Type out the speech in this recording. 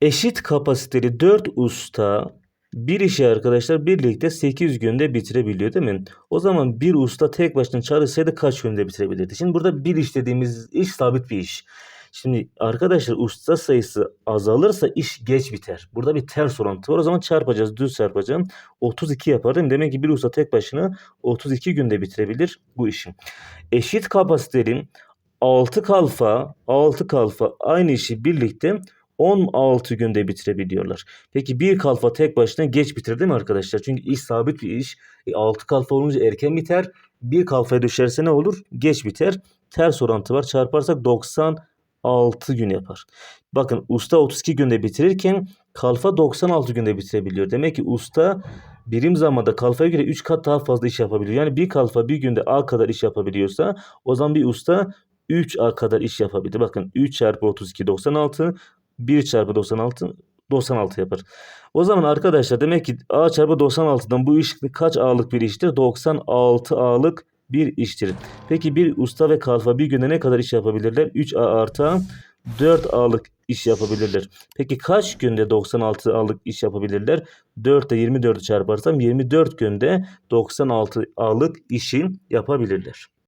Eşit kapasiteli 4 usta bir işi arkadaşlar birlikte 8 günde bitirebiliyor değil mi? O zaman bir usta tek başına çalışsaydı kaç günde bitirebilirdi? Şimdi burada bir iş dediğimiz iş sabit bir iş. Şimdi arkadaşlar usta sayısı azalırsa iş geç biter. Burada bir ters orantı var. O zaman çarpacağız. Düz çarpacağım. 32 yapar değil mi? Demek ki bir usta tek başına 32 günde bitirebilir bu işi. Eşit kapasiteli 6 kalfa, 6 kalfa aynı işi birlikte 16 günde bitirebiliyorlar. Peki bir kalfa tek başına geç bitirir değil mi arkadaşlar? Çünkü iş sabit bir iş. E, 6 kalfa olunca erken biter. Bir kalfaya düşerse ne olur? Geç biter. Ters orantı var. Çarparsak 96 gün yapar. Bakın usta 32 günde bitirirken kalfa 96 günde bitirebiliyor. Demek ki usta birim zamanda kalfaya göre 3 kat daha fazla iş yapabiliyor. Yani bir kalfa bir günde A kadar iş yapabiliyorsa o zaman bir usta 3A kadar iş yapabilir. Bakın 3 çarpı 32 96 1 çarpı 96 96 yapar. O zaman arkadaşlar demek ki A çarpı 96'dan bu iş kaç A'lık bir iştir? 96 A'lık bir iştir. Peki bir usta ve kalfa bir günde ne kadar iş yapabilirler? 3A artı A 4 A'lık iş yapabilirler. Peki kaç günde 96 A'lık iş yapabilirler? 4 ile 24'ü çarparsam 24 günde 96 A'lık işi yapabilirler.